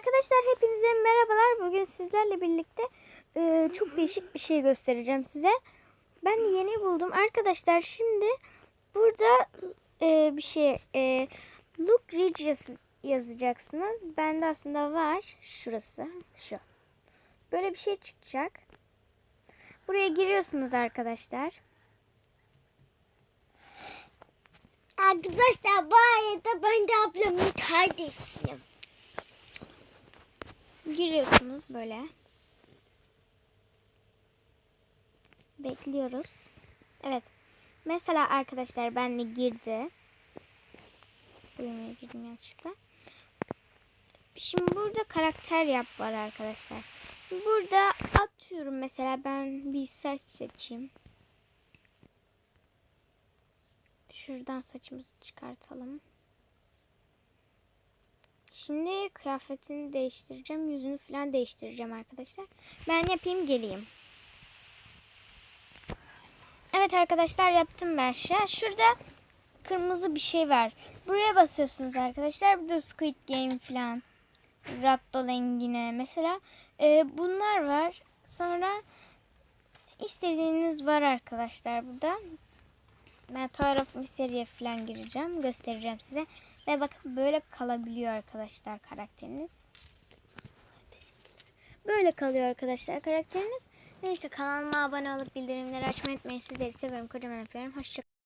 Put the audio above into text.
Arkadaşlar hepinize merhabalar. Bugün sizlerle birlikte e, çok değişik bir şey göstereceğim size. Ben yeni buldum. Arkadaşlar şimdi burada e, bir şey e, Look Ridge yaz- yazacaksınız. Bende aslında var. Şurası. Şu. Böyle bir şey çıkacak. Buraya giriyorsunuz arkadaşlar. Arkadaşlar bu arada ben de ablamın kardeşiyim. Giriyorsunuz böyle. Bekliyoruz. Evet. Mesela arkadaşlar benle girdi. Yemeğe girdim yanlışlıkla. Şimdi burada karakter yap var arkadaşlar. Burada atıyorum mesela ben bir saç seçeyim. Şuradan saçımızı çıkartalım. Şimdi kıyafetini değiştireceğim. Yüzünü falan değiştireceğim arkadaşlar. Ben yapayım geleyim. Evet arkadaşlar yaptım ben şu an. Şurada kırmızı bir şey var. Buraya basıyorsunuz arkadaşlar. Burada Squid Game falan. Rattolengine mesela. Ee, bunlar var. Sonra istediğiniz var arkadaşlar burada. Ben of Mystery'e falan gireceğim. Göstereceğim size. Ve bakın böyle kalabiliyor arkadaşlar karakteriniz. Böyle kalıyor arkadaşlar karakteriniz. Neyse kanalıma abone olup bildirimleri açmayı unutmayın. Sizleri seviyorum. Kocaman öpüyorum. Hoşçakalın.